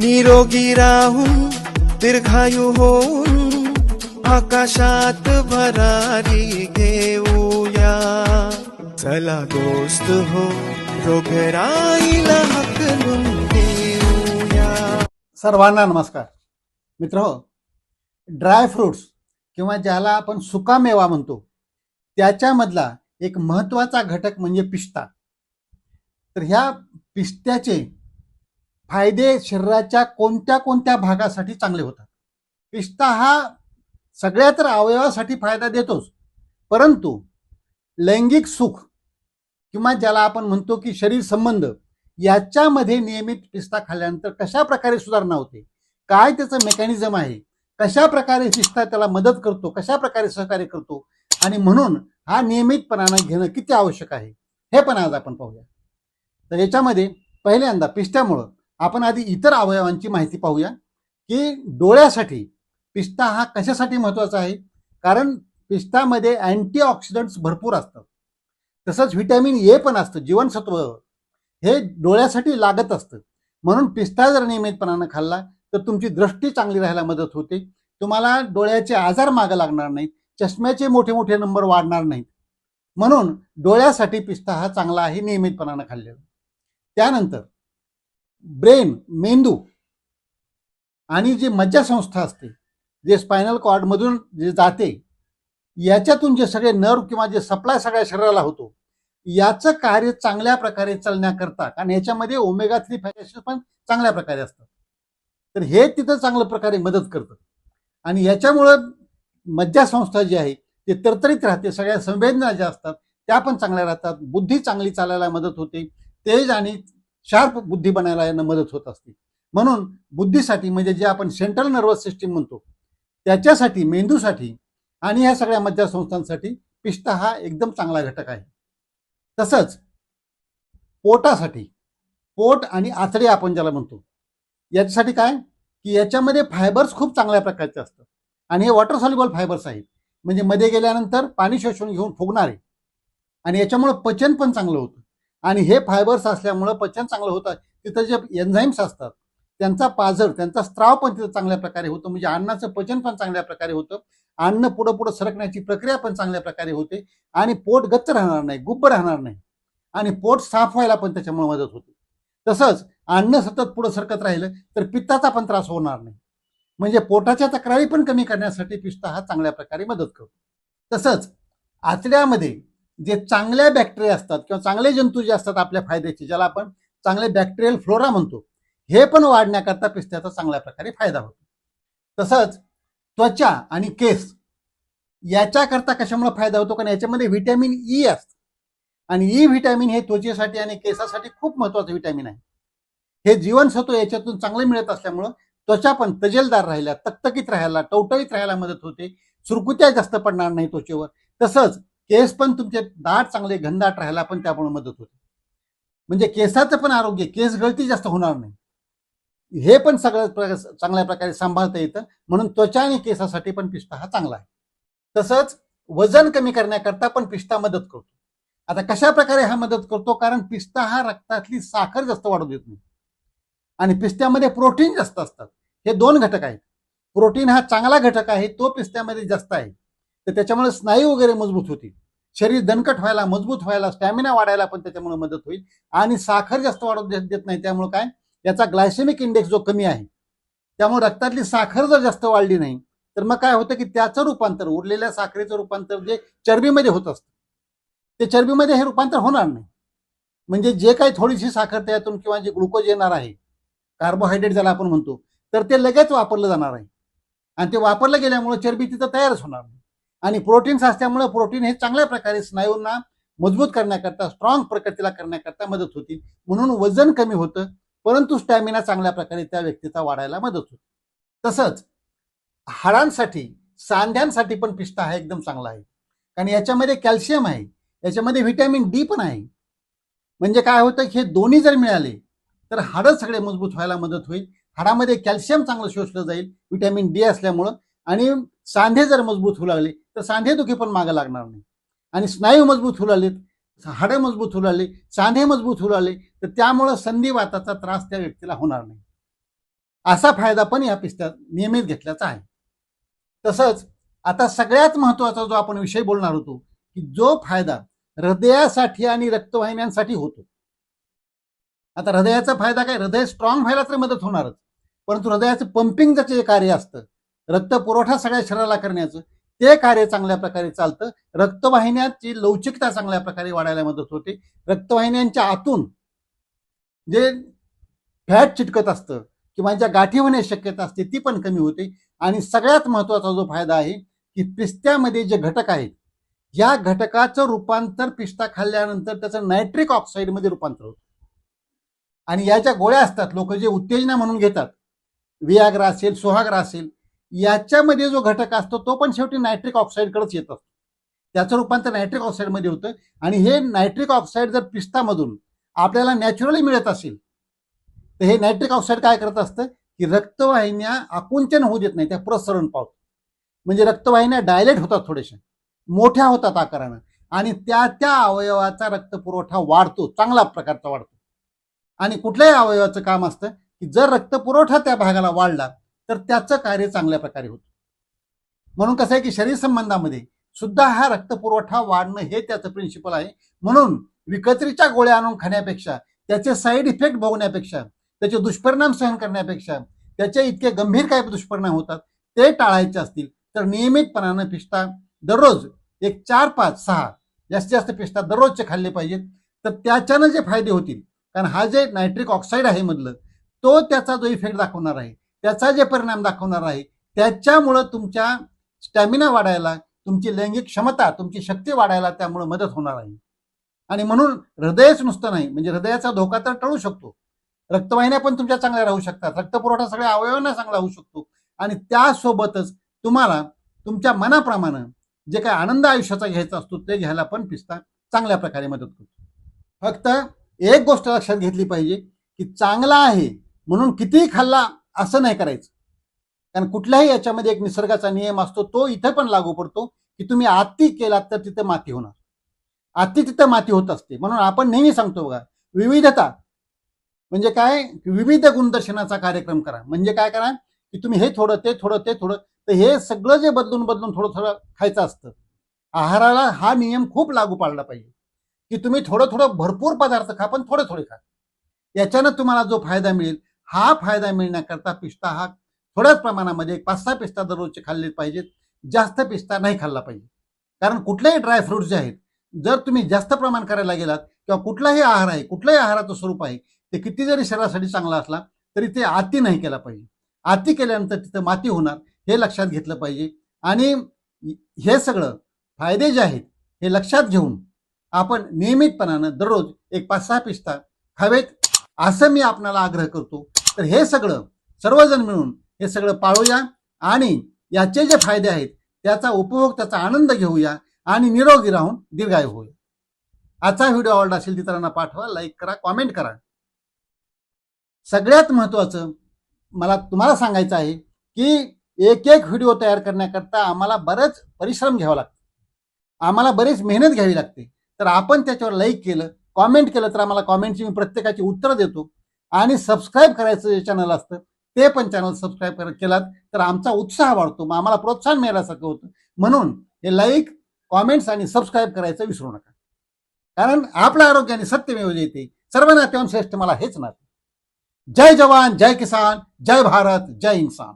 निरोगी राहून दीर्घायू होऊन आकाशात भरारी घेऊया. चला दोस्त हो रोगराईला हकलून देऊया सर्वांना नमस्कार. मित्र हो ड्राय फ्रुट्स किंवा ज्याला आपण सुकामेवा म्हणतो त्याच्यामधला एक महत्त्वाचा घटक म्हणजे पिस्ता. तर ह्या पिस्त्याचे फायदे शरीराच्या कोणत्या कोणत्या भागासाठी चांगले होतात? पिस्ता हा सगळ्या तर अवयवासाठी फायदा देतोच. परंतु लैंगिक सुख किंवा ज्याला आपण म्हणतो की शरीर संबंध याच्यामध्ये नियमित पिस्ता खाल्ल्यानंतर कशा प्रकारे सुधारणा होते? काय त्याचं मेकॅनिझम आहे? कशा प्रकारे पिस्ता त्याला मदत करतो? कशा प्रकारे सहकार्य करतो? आणि म्हणून हा नियमितपणानं घेणं किती आवश्यक आहे? हे पण आज आपण पाहूया. तर याच्यामध्ये पहिल्यांदा पिस्त्यामुळं आपण आधी इतर अवयवांची माहिती पाहूया की डोळ्यासाठी पिस्ता हा कशासाठी महत्त्वाचा आहे? कारण पिस्तामध्ये अँटीऑक्सिडंट्स भरपूर असतात. तसंच व्हिटॅमिन ए पण असतं जीवनसत्व हे डोळ्यासाठी लागत असतं. म्हणून पिस्ता जर नियमितपणानं खाल्ला तर तुमची दृष्टी चांगली राहायला मदत होते. तुम्हाला डोळ्याचे आजार मागं लागणार नाहीत चष्म्याचे मोठे मोठे नंबर वाढणार नाहीत. म्हणून डोळ्यासाठी पिस्ता हा चांगला आहे नियमितपणानं खाल्लेला. त्यानंतर ब्रेन मेंदू आणि जी मज्जासंस्था असते जे स्पायनल कॉर्डमधून जे जाते याच्यातून जे सगळे नर्व किंवा जे सप्लाय सगळ्या शरीराला होतो याचं कार्य चांगल्या प्रकारे चालण्याकरता कारण याच्यामध्ये ओमेगा थ्री फॅटी पण चांगल्या प्रकारे असतात. तर हे तिथं चांगल्या प्रकारे मदत करतं. आणि याच्यामुळं मज्जासंस्था जी आहे ते तरतरीत राहते सगळ्या संवेदना ज्या असतात त्या पण चांगल्या राहतात बुद्धी चांगली चालायला मदत होते तेज आणि शार्प बुद्धी बनायला यांना मदत होत असते. म्हणून बुद्धीसाठी म्हणजे जे आपण सेंट्रल नर्वस सिस्टीम म्हणतो त्याच्यासाठी मेंदूसाठी आणि ह्या सगळ्या मज्जासंस्थांसाठी पिस्ता हा एकदम चांगला घटक आहे. तसंच पोटासाठी पोट आणि आचडे आपण ज्याला म्हणतो याच्यासाठी काय? की याच्यामध्ये फायबर्स खूप चांगल्या प्रकारचे असतात. आणि हे वॉटर सॉल्युबल फायबर्स आहेत. म्हणजे मध्ये गेल्यानंतर पाणी शोषून घेऊन फुगणारे. आणि याच्यामुळं पचन पण चांगलं होतं. आणि हे फायबर्स असल्यामुळं पचन चांगलं होतं. तिथं जे एन्झाईम्स असतात त्यांचा पाझर त्यांचा स्त्राव पण तिथं चांगल्या प्रकारे होतो. म्हणजे अन्नाचं पचन पण चांगल्या प्रकारे होतं. अन्न पुढं पुढं सरकण्याची प्रक्रिया पण चांगल्या प्रकारे होते. आणि पोट गच्च राहणार नाही गुब्ब राहणार नाही. आणि पोट साफ व्हायला पण त्याच्यामुळे मदत होते. तसंच अन्न सतत पुढं सरकत राहिलं तर पित्ताचा पण त्रास होणार नाही. म्हणजे पोटाच्या तक्रारी पण कमी करण्यासाठी पिस्ता हा चांगल्या प्रकारे मदत करतो. तसंच आतड्यामध्ये जे चांगल्या बॅक्टेरिया असतात किंवा चांगले जंतू जे असतात आपल्या फायद्याचे ज्याला आपण चांगले बॅक्टेरियल फ्लोरा म्हणतो हे पण वाढण्याकरता पिस्त्याचा चांगल्या प्रकारे फायदा होतो. तसंच त्वचा आणि केस याच्याकरता कशामुळे फायदा होतो? कारण याच्यामध्ये व्हिटॅमिन ई e असतं. आणि e ई व्हिटॅमिन हे त्वचेसाठी आणि केसासाठी खूप महत्वाचं व्हिटॅमिन आहे. हे जीवनसत्व याच्यातून चांगलं मिळत असल्यामुळं त्वचा पण तजेलदार राहिल्या तकतकीत राहायला टवटवीत राहायला मदत होते. सुरकुत्या जास्त पडणार नाही त्वचेवर. तसंच केस पण तुमचे दाट चांगले घनदाट राहायला पण त्यामुळे मदत होते. म्हणजे केसाचं पण आरोग्य केस गळती जास्त होणार नाही. हे पण सगळ्या प्रकार चांगल्या प्रकारे सांभाळता येतं. म्हणून त्वचा आणि केसासाठी पण पिस्ता हा चांगला आहे. तसंच वजन कमी करण्याकरता पण पिस्ता मदत करतो. आता कशा प्रकारे हा मदत करतो? कारण पिस्ता हा रक्तातली साखर जास्त वाढू देत नाही. आणि पिस्त्यामध्ये प्रोटीन जास्त असतात. हे दोन घटक आहेत. प्रोटीन हा चांगला घटक आहे तो पिस्त्यामध्ये जास्त आहे. तर त्याच्यामुळे स्नायू वगैरे मजबूत होतील. शरीर दणकट व्हायला मजबूत व्हायला स्टॅमिना वाढायला पण त्याच्यामुळे मदत होईल. आणि साखर जास्त वाढू देत नाही. त्यामुळे काय? याचा ग्लायसेमिक इंडेक्स जो कमी आहे त्यामुळे रक्तातली साखर जर जास्त वाढली नाही तर मग काय होतं की त्याचं रूपांतर उरलेल्या साखरेचं रूपांतर जे चरबीमध्ये होत असतं ते चरबीमध्ये हे रूपांतर होणार नाही. म्हणजे जे काही थोडीशी साखर त्यातून किंवा जे ग्लुकोज येणार आहे कार्बोहायड्रेट ज्याला आपण म्हणतो तर ते लगेच वापरलं जाणार आहे. आणि ते वापरलं गेल्यामुळे चरबी तिथं तयारच होणार नाही. आणि प्रोटीन्स असल्यामुळे प्रोटीन हे चांगल्या प्रकारे स्नायूंना मजबूत करण्याकरता स्ट्रॉंग प्रकृतीला करण्याकरता मदत होती. म्हणून वजन कमी होतं परंतु स्टॅमिना चांगल्या प्रकारे त्या व्यक्तीचा वाढायला मदत होते. तसंच हाडांसाठी सांध्यांसाठी पण पिस्ता हा एकदम चांगला आहे. कारण याच्यामध्ये कॅल्शियम आहे याच्यामध्ये व्हिटॅमिन डी पण आहे. म्हणजे काय होतं की हे दोन्ही जर मिळाले तर हाडं सगळे मजबूत व्हायला मदत होईल. हाडामध्ये कॅल्शियम चांगलं शोषलं जाईल व्हिटॅमिन डी असल्यामुळं. आणि सांधे जर मजबूत होऊ लागले तर सांधे दुखी पण मागं लागणार नाही. आणि स्नायू मजबूत होऊ लागलेत हाडं मजबूत होऊ लागले सांधे मजबूत होऊ लागले तर त्यामुळं संधिवाताचा त्रास त्या व्यक्तीला होणार नाही. असा फायदा पण या पिस्त्यात नियमित घेतल्याचा आहे. तसंच आता सगळ्यात महत्त्वाचा जो आपण विषय बोलणार होतो की जो फायदा हृदयासाठी आणि रक्तवाहिन्यांसाठी होतो. आता हृदयाचा फायदा काय? हृदय स्ट्रॉंग व्हायला तर मदत होणारच. परंतु हृदयाचं पंपिंगचं जे कार्य असतं रक्त पुरवठा सगळ्या शरीराला करण्याचं ते कार्य चांगल्या प्रकारे चालतं. रक्तवाहिन्याची लवचिकता चांगल्या प्रकारे वाढायला मदत होते. रक्तवाहिन्यांच्या आतून जे फॅट चिटकत असतं किंवा ज्या गाठी होण्याची शक्यता असते ती पण कमी होते. आणि सगळ्यात महत्त्वाचा जो फायदा आहे की पिस्त्यामध्ये जे घटक आहेत या घटकाचं रूपांतर पिस्ता खाल्ल्यानंतर त्याचं नायट्रिक ऑक्साईडमध्ये रूपांतर होतं. आणि या ज्या गोळ्या असतात लोक जे उत्तेजना म्हणून घेतात वियाग्रा असेल सोहाग्रा असेल याच्यामध्ये जो घटक असतो तो पण शेवटी नायट्रिक ऑक्साईडकडेच येत असतो. त्याचं रूपांतर नायट्रिक ऑक्साईडमध्ये होतं. आणि हे नायट्रिक ऑक्साईड जर पिस्तामधून आपल्याला नॅचरली मिळत असेल तर हे नायट्रिक ऑक्साईड काय करत असतं? की रक्तवाहिन्या आकुंचन होऊ देत नाही त्या प्रसरण पावत म्हणजे रक्तवाहिन्या डायलेट होतात थोड्याशा. मोठ्या होतात आकारानं. आणि त्या त्या अवयवाचा रक्तपुरवठा वाढतो चांगला प्रकारचा वाढतो. आणि कुठल्याही अवयवाचं काम असतं की जर रक्तपुरवठा त्या भागाला वाढला तर त्याचं कार्य चांगल्या प्रकारे होतं. म्हणून कसं आहे की शरीर संबंधामध्ये सुद्धा हा रक्तपुरवठा वाढणं हे त्याचं प्रिन्सिपल आहे. म्हणून विकत्रीच्या गोळ्या आणून खाण्यापेक्षा त्याचे साईड इफेक्ट भोगण्यापेक्षा त्याचे दुष्परिणाम सहन करण्यापेक्षा त्याचे इतके गंभीर काय दुष्परिणाम होतात ते टाळायचे असतील तर नियमितपणानं पिस्ता दररोज एक चार पाच सहा जास्तीत जास्त पिस्ता दररोजचे खाल्ले पाहिजेत. तर त्याच्यानं जे फायदे होतील कारण हा जे नायट्रिक ऑक्साईड आहे मधलं तो त्याचा जो इफेक्ट दाखवणार आहे त्याचा जे परिणाम दाखवणार आहे त्याच्यामुळं तुमच्या स्टॅमिना वाढायला तुमची लैंगिक क्षमता तुमची शक्ती वाढायला त्यामुळे मदत होणार आहे. आणि म्हणून हृदयच नुसतं नाही म्हणजे हृदयाचा धोका तर टळू शकतो. रक्तवाहिन्या पण तुमच्या चांगल्या राहू शकतात. रक्तपुरवठा सगळ्या अवयवांना चांगला होऊ शकतो. आणि त्यासोबतच तुम्हाला तुमच्या मनाप्रमाणे जे काय आनंद आयुष्याचा घ्यायचा असतो ते घ्यायला पण पिस्ता चांगल्या प्रकारे मदत करतो. फक्त एक गोष्ट लक्षात घेतली पाहिजे की चांगला आहे म्हणून कितीही खाल्ला असं नाही करायचं. कारण कुठल्याही याच्यामध्ये एक निसर्गाचा नियम असतो तो इथे पण लागू पडतो की तुम्ही आत्ती केलात तर तिथे माती होणार. आत्ती तिथं माती होत असते. म्हणून आपण नेहमी सांगतो बघा विविधता. म्हणजे काय? विविध गुणदर्शनाचा कार्यक्रम करा. म्हणजे काय करा? की तुम्ही हे थोडं ते थोडं ते थोडं तर हे सगळं जे बदलून बदलून थोडं थोडं खायचं असतं. आहाराला हा नियम खूप लागू पाडला पाहिजे. की तुम्ही थोडं थोडं भरपूर पदार्थ खा पण थोडे थोडे खा. याच्यानं तुम्हाला जो फायदा मिळेल हा फायदा मिळण्याकरता पिस्ता हा थोड्याच प्रमाणामध्ये एक पाच सहा पिस्ता दररोजचे खाल्ले पाहिजेत. जास्त पिस्ता नाही खाल्ला पाहिजे. कारण कुठलेही ड्रायफ्रुट्स जे आहेत जर तुम्ही जास्त प्रमाण करायला गेलात किंवा कुठलाही आहार आहे कुठल्याही आहाराचं स्वरूप आहे ते किती जरी शरीरासाठी चांगला असला तरी ते आती नाही केला पाहिजे. आती केल्यानंतर तिथं माती होणार हे लक्षात घेतलं पाहिजे. आणि हे सगळं फायदे जे आहेत हे लक्षात घेऊन आपण नियमितपणानं दररोज एक पाच सहा पिस्ता खावेत असं मी आपणाला आग्रह करतो. तर हे सगळं सर्वजण मिळून हे सगळं पाळूया आणि याचे जे फायदे आहेत त्याचा उपभोग त्याचा आनंद घेऊया आणि निरोगी राहून दीर्घायू होऊया. आजचा व्हिडिओ आवडला असेल इतरांना पाठवा लाईक करा कॉमेंट करा. सगळ्यात महत्वाचं मला तुम्हाला सांगायचं आहे की एक एक व्हिडिओ तयार करण्याकरता आम्हाला बरंच परिश्रम घ्यावा लागतो. आम्हाला बरीच मेहनत घ्यावी लागते. तर आपण त्याच्यावर लाईक केलं कॉमेंट केलं तर आम्हाला कॉमेंटची मी प्रत्येकाची उत्तरं देतो. आणि सबस्क्राईब करायचं जे चॅनल असतं ते पण चॅनल सबस्क्राईब कर केलात तर आमचा उत्साह वाढतो. मग आम्हाला प्रोत्साहन मिळाल्यासारखं होतं. म्हणून हे लाईक कॉमेंट्स आणि सबस्क्राईब करायचं विसरू नका. कारण आपल्या आरोग्याने सत्यमेव येते सर्व नात्याहून श्रेष्ठ मला हेच नाते. जय जवान जय किसान जय भारत जय इन्सान.